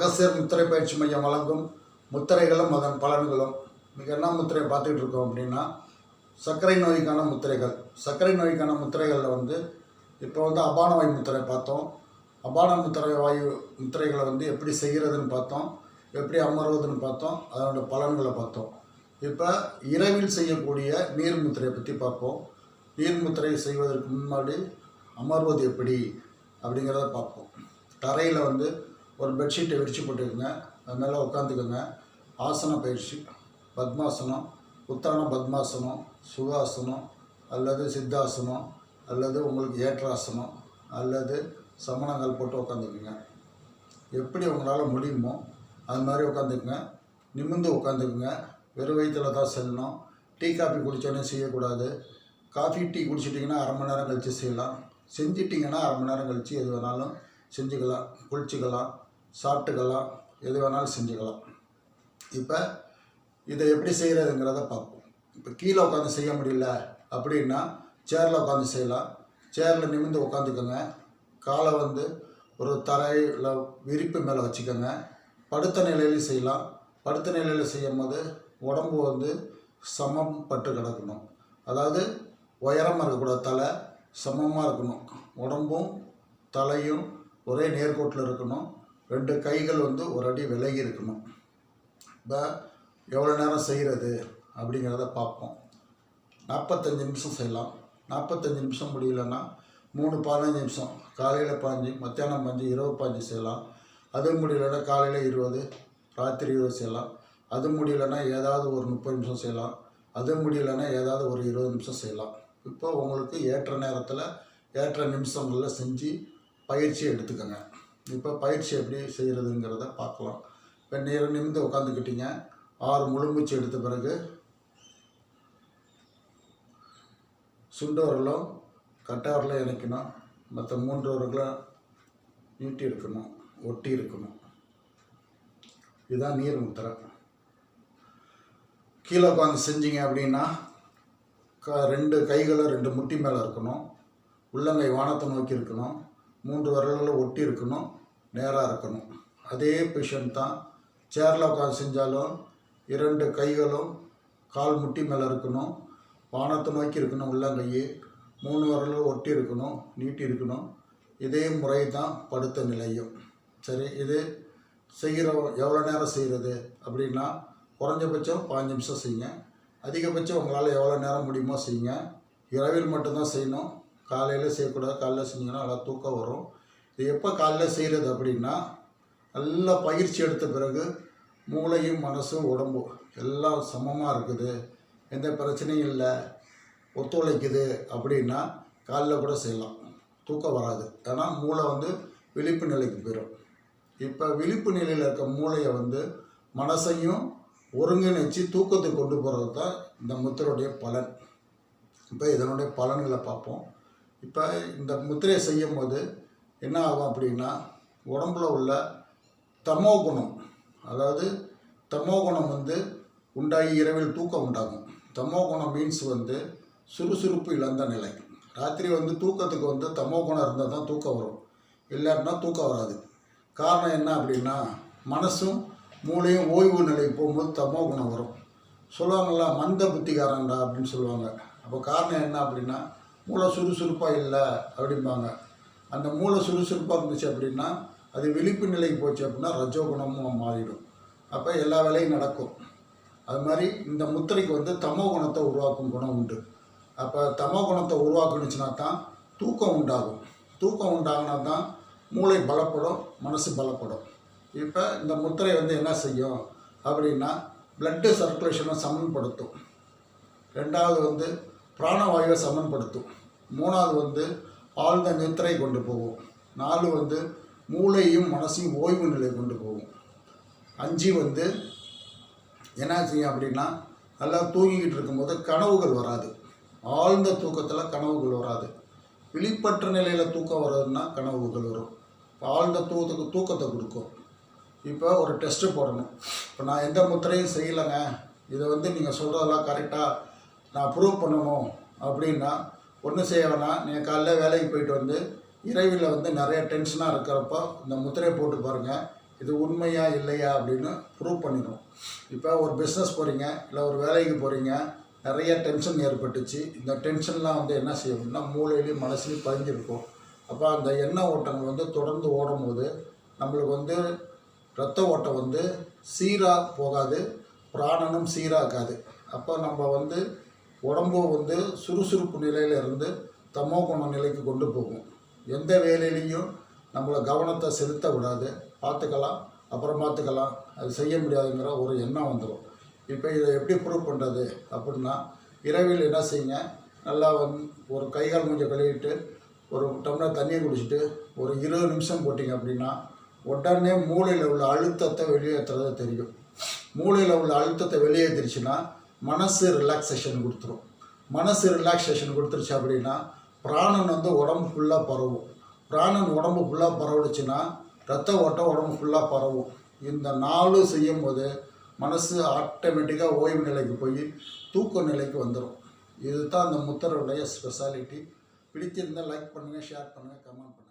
அகசியர் முத்திரை பயிற்சி மையம் வழங்கும் முத்திரைகளும் அதன் பலன்களும். மிக என்ன முத்திரை பார்த்துக்கிட்டு இருக்கோம் அப்படின்னா சர்க்கரை நோய்க்கான முத்திரைகள். சர்க்கரை நோய்க்கான முத்திரைகளில் வந்து இப்போ வந்து அபான வாயு முத்திரை பார்த்தோம். அபான முத்திரை வாயு முத்திரைகளை வந்து எப்படி செய்கிறதுன்னு பார்த்தோம். எப்படி அமர்வதுன்னு பார்த்தோம். அதனோட பலன்களை பார்த்தோம். இப்போ இரவில் செய்யக்கூடிய நீர் முத்திரையை பற்றி பார்ப்போம். நீர் முத்திரை செய்வதற்கு முன்னாடி அமர்வது எப்படி அப்படிங்கிறத பார்ப்போம். தரையில் வந்து ஒரு பெட்ஷீட்டை விரித்து போட்டுக்கோங்க. அது மேலே உட்காந்துக்கோங்க. ஆசன பயிற்சி பத்மாசனம் உத்தான பத்மாசனம் சுகாசனம் அல்லது சித்தாசனம் அல்லது உங்களுக்கு ஏற்றாசனம் அல்லது சமணங்கள் போட்டு உட்காந்துக்குங்க. எப்படி உங்களால் முடியுமோ அது மாதிரி உட்காந்துக்குங்க. நிமிர்ந்து உட்காந்துக்குங்க. வெறும் வயிற்றில் தான் செல்லணும். டீ காஃபி குடித்தோடனே செய்யக்கூடாது. காஃபி டீ குடிச்சிட்டிங்கன்னா அரை மணி நேரம் கழித்து செய்யலாம். செஞ்சிட்டிங்கன்னா அரை மணி நேரம் கழித்து எது வேணாலும் செஞ்சுக்கலாம் குளிச்சுக்கலாம். சாப்பிட்டுக்கலாம் எது வேணாலும் செஞ்சுக்கலாம். இப்போ இதை எப்படி செய்கிறதுங்கிறத பார்ப்போம். இப்போ கீழே உட்காந்து செய்ய முடியல அப்படின்னா சேரில் உட்காந்து செய்யலாம். சேரில் நிமிர்ந்து உட்காந்துக்கோங்க காலை வந்து ஒரு தரையில் விரிப்பு மேலே வச்சுக்கோங்க. படுத்த நிலையிலையும் செய்யலாம். படுத்த நிலையில் செய்யும் போது உடம்பு வந்து சமம் பட்டு கிடக்கணும். அதாவது உயரமாக இருக்கக்கூடாது தலை சமமாக இருக்கணும். உடம்பும் தலையும் ஒரே நேர்கோட்டில் இருக்கணும். ரெண்டு கைகள் வந்து ஒரு அடி விலகி இருக்கணும். இப்போ எவ்வளோ நேரம் செய்கிறது அப்படிங்கிறத பார்ப்போம். நாற்பத்தஞ்சு நிமிஷம் செய்யலாம். நாற்பத்தஞ்சு நிமிஷம் முடியலன்னா மூணு பதினஞ்சு நிமிஷம் காலையில் பாஞ்சு மத்தியானம் பாஞ்சு இரவு பாஞ்சு செய்யலாம். அது முடியலன்னா காலையில் இருபது ராத்திரி இருபது செய்யலாம். அது முடியலன்னா ஏதாவது ஒரு முப்பது நிமிஷம் செய்யலாம். அது முடியலன்னா ஏதாவது ஒரு இருபது நிமிஷம் செய்யலாம். இப்போ உங்களுக்கு ஏற்ற நேரத்தில் ஏற்ற நிமிஷங்களில் செஞ்சு பயிற்சி எடுத்துக்கோங்க. இப்போ பயிற்சி எப்படி செய்கிறதுங்கிறத பார்க்கலாம். இப்போ நேர நிமிந்து உட்காந்துக்கிட்டீங்க. ஆறு முழுமூச்சு எடுத்த பிறகு சுண்டு கட்டாரில் இணைக்கணும். மற்ற மூன்று நீட்டி இருக்கணும் ஒட்டி இருக்கணும் இதுதான் நீர் முத்திரை. கீழே உட்காந்து செஞ்சீங்க அப்படின்னா க ரெண்டு கைகளும் ரெண்டு முட்டி மேலே இருக்கணும். உள்ளங்கை வானத்தை நோக்கி இருக்கணும். மூன்று விரல்களும் ஒட்டி இருக்கணும் நேராக இருக்கணும். அதே பொசிஷன் தான் சேரில் உட்காந்து செஞ்சாலும் இரண்டு கைகளும் கால் முட்டி மேலே இருக்கணும். வானத்தை நோக்கி இருக்கணும் உள்ளங்கையே. மூணு விரலும் ஒட்டி இருக்கணும் நீட்டி இருக்கணும். இதே முறை தான் படுத்த நிலையும். சரி இது செய்கிற எவ்வளோ நேரம் செய்கிறது அப்படின்னா குறைஞ்சபட்சம் பாஞ்சு நிமிஷம் செய்யுங்க. அதிகபட்சம் உங்களால் எவ்வளோ நேரம் முடியுமோ செய்யுங்க. இரவில் மட்டும்தான் செய்யணும். காலையில் செய்யக்கூடாது காலையில் செஞ்சீங்கன்னா நல்லா தூக்கம் வரும். இது எப்போ காலைல செய்கிறது அப்படின்னா நல்லா பயிற்சி எடுத்த பிறகு மூளையும் மனசும் உடம்பும் எல்லாம் சமமாக இருக்குது. எந்த பிரச்சனையும் இல்லை ஒத்துழைக்குது அப்படின்னா காலைல கூட செய்யலாம். தூக்கம் வராது. ஏன்னா மூளை வந்து விழிப்பு நிலைக்கு போயிடும் இப்போ விழிப்பு நிலையில் இருக்க மூளையை வந்து மனசையும் ஒருங்கிணைச்சு தூக்கத்துக்கு கொண்டு போகிறது தான் இந்த முத்தருடைய பலன். இப்போ இதனுடைய பலன்களை பார்ப்போம். இப்போ இந்த முத்திரையை செய்யும் போது என்ன ஆகும் அப்படின்னா உடம்புல உள்ள தமோ குணம் அதாவது தமோ குணம் வந்து உண்டாகி இரவில் தூக்கம் உண்டாகும். தமோ குணம் மீன்ஸ் வந்து சுறுசுறுப்பு இழந்த நிலை. ராத்திரி வந்து தூக்கத்துக்கு வந்து தமோ குணம் இருந்தால் தான் தூக்கம் வரும். இல்லாட்டினா தூக்கம் வராது. காரணம் என்ன அப்படின்னா மனசும் மூளையும் ஓய்வு நிலைக்கு போகும்போது தமோ குணம் வரும். சொல்லுவாங்கள்ல மந்த புத்திகாரன்டா அப்படின்னு சொல்லுவாங்க. அப்போ காரணம் என்ன அப்படின்னா மூளை சுறுசுறுப்பாக இல்லை அப்படிம்பாங்க. அந்த மூளை சுறுசுறுப்பாக இருந்துச்சு அப்படின்னா அது விழிப்பு நிலைக்கு போச்சு அப்படின்னா ரஜோகுணமும் மாறிடும். அப்போ எல்லா வேலையும் நடக்கும். அது மாதிரி இந்த முத்திரைக்கு வந்து தமோ குணத்தை உருவாக்கும் குணம் உண்டு. அப்போ தமோ குணத்தை உருவாக்குனுச்சுனா தான் தூக்கம் உண்டாகும். தூக்கம் உண்டாகினா தான் மூளை பலப்படும் மனசு பலப்படும். இப்போ இந்த முத்திரை வந்து என்ன செய்யும் அப்படின்னா பிளட்டு சர்க்குலேஷனை சமன்படுத்தும். ரெண்டாவது வந்து பிராணவாயுவை சமன்படுத்தும். மூணாவது வந்து ஆழ்ந்த நித்திரை கொண்டு போகும். நாலு வந்து மூளையும் மனசையும் ஓய்வு நிலை கொண்டு போகும். அஞ்சு வந்து என்ன செய்யும் அப்படின்னா நல்லா தூங்கிக்கிட்டு இருக்கும்போது கனவுகள் வராது. ஆழ்ந்த தூக்கத்தில் கனவுகள் வராது. விழிப்பற்ற நிலையில் தூக்கம் வர்றதுன்னா கனவுகள் வரும். இப்போ ஆழ்ந்த தூக்கத்துக்கு தூக்கத்தை கொடுக்கும். இப்போ ஒரு டெஸ்ட்டு போடணும். இப்போ நான் எந்த முத்திரையும் செய்யலைங்க. இதை வந்து நீங்கள் சொல்கிறதெல்லாம் கரெக்டாக நான் ப்ரூவ் பண்ணணும் அப்படின்னா ஒன்றும் செய்ய வேணாம். நீங்கள் காலைல வேலைக்கு போயிட்டு வந்து இரவில் வந்து நிறைய டென்ஷனாக இருக்கிறப்போ இந்த முத்திரையை போட்டு பாருங்கள் இது உண்மையா இல்லையா அப்படின்னு ப்ரூவ் பண்ணிடும் இப்போ ஒரு பிஸ்னஸ் போகிறீங்க இல்லை ஒரு வேலைக்கு போகிறீங்க நிறைய டென்ஷன் ஏற்பட்டுச்சு. இந்த டென்ஷன்லாம் வந்து என்ன செய்யணும்னா மூளையிலையும் மனசுலையும் பதிஞ்சிருக்கும். அப்போ அந்த எண்ணெய் ஓட்டங்கள் வந்து தொடர்ந்து ஓடும்போது நம்மளுக்கு வந்து ரத்த ஓட்டம் வந்து சீராக போகாது பிராணனும் சீராகாது. அப்போ நம்ம வந்து உடம்பு வந்து சுறுசுறுப்பு நிலையில் இருந்து தமோ குண நிலைக்கு கொண்டு போகும். எந்த வேலையிலையும் நம்மளை கவனத்தை செலுத்த விடாது. பார்த்துக்கலாம் அப்புறம் பார்த்துக்கலாம் அது செய்ய முடியாதுங்கிற ஒரு எண்ணம் வந்துடும் இப்போ இதை எப்படி ப்ரூவ் பண்ணுறது அப்படின்னா இரவில் என்ன செய்யுங்க? நல்லா வந்து ஒரு கை கால் கழுவிட்டு ஒரு டம்ளர் தண்ணியை குடிச்சிட்டு ஒரு இருபது நிமிஷம் போட்டிங்க அப்படின்னா உடனே மூளையில் உள்ள அழுத்தத்தை வெளியேற்றுறது தெரியும். மூளையில் உள்ள அழுத்தத்தை வெளியேற்றிருச்சுன்னா மனசு ரிலாக்ஸேஷன் கொடுத்துரும். மனசு ரிலாக்ஸேஷன் கொடுத்துருச்சு அப்படின்னா பிராணன் வந்து உடம்பு ஃபுல்லாக பரவும். பிராணன் உடம்பு ஃபுல்லாக பரவுடுச்சுன்னா ரத்த ஓட்டம் உடம்பு ஃபுல்லாக பரவும். இந்த நாளும் செய்யும் போது மனசு ஆட்டோமேட்டிக்காக ஓய்வு நிலைக்கு போய் தூக்க நிலைக்கு வந்துடும் இதுதான் அந்த முத்தருடைய ஸ்பெஷாலிட்டி பிடிச்சிருந்தால் லைக் பண்ணுங்கள் ஷேர் பண்ணுங்கள் கமெண்ட் பண்ணுங்கள்